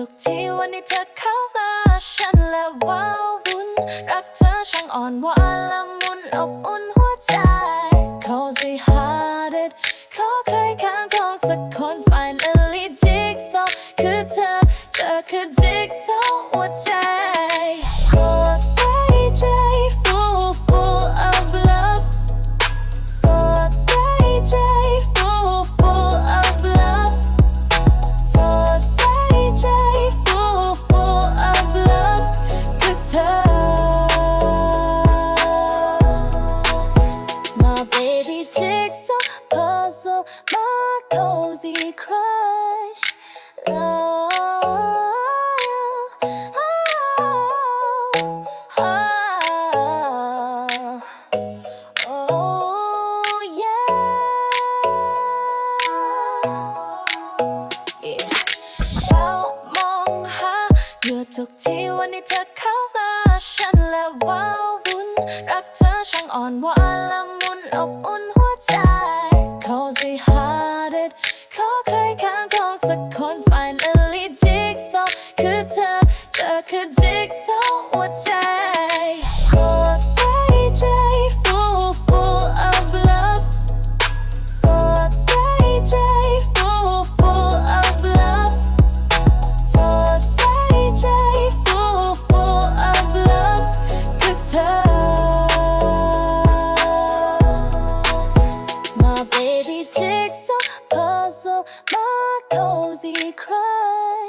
ทุกทีวันที่เธอเข้ามา ฉันและว้าวุ่น รักเธอช่างอ่อนหวานละมุนอบอุ่นหัวใจ Cozy hearted ขอใครข้างกองสักคน finally jigsaw คือเธอ เธอคือจิก cozy crush. Oh, oh, yeah. Yeah. เฝ้ามองหาอยู่ทุกที่วันที่เธอเข้ามา ฉันและว้าวุ่น รักเธอช่างอ่อนหวานละมุนอบอุ่น สักคน finally jigsaw คือเธอ เธอคือ jigsaw หัวใจ cry.